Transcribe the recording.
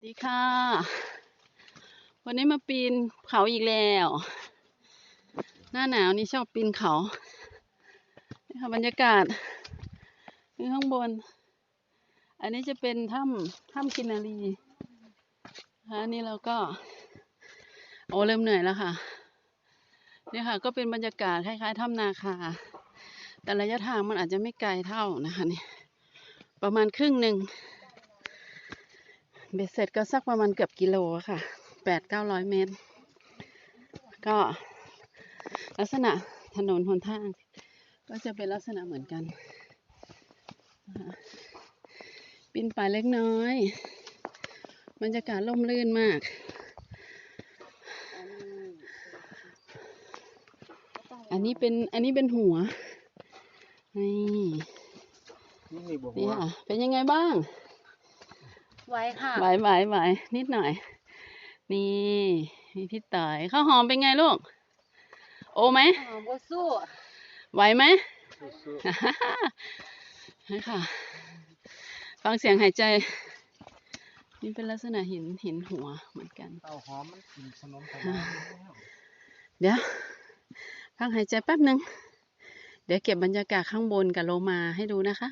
สวัสดีค่ะ วันนี้มาปีนเขาอีกแล้ว หน้าหนาวนี่ชอบปีนเขา นี่ค่ะบรรยากาศนี่ข้างบน อันนี้จะเป็นถ้ำถ้ำกินนารีนะคะอันนี้เราก็ โอ้เริ่มเหนื่อยแล้วค่ะ นี่ค่ะ ก็เป็นบรรยากาศคล้ายๆถ้ำนาคา แต่ระยะทางมันอาจจะไม่ไกลเท่านะคะนี่ ประมาณครึ่งหนึ่ง เบ็ดเสร็จก็สักประมาณเกือบกิโลอะค่ะแปดเก้าร้อยเมตร ก็ลักษณะถนนหนทาง ก็จะเป็นลักษณะเหมือนกันนะคะปีนป่ายเล็กน้อยบรรยากาศร่มรื่นมากอันนี้เป็นอันนี้เป็นหัว นี่นี่มีบอกนี่ว่าค่ะเป็นยังไงบ้าง ไว้ค่ะไหวไหวไหวนิดหน่อย นี่มีพี่ต่อยข้าวหอมเป็นไงลูก โอไหมหอมก็สู้ไหวไหมสู้นี่ค่ะ ฟังเสียงหายใจ นี่เป็นลักษณะหินหินหัวเหมือนกันๆเต่าหอมมันกินขนมไทยแล้วเดี๋ยวพักหายใจแป๊บหนึ่ง เดี๋ยวเก็บบรรยากาศข้างบนกับโลมาให้ดูนะคะ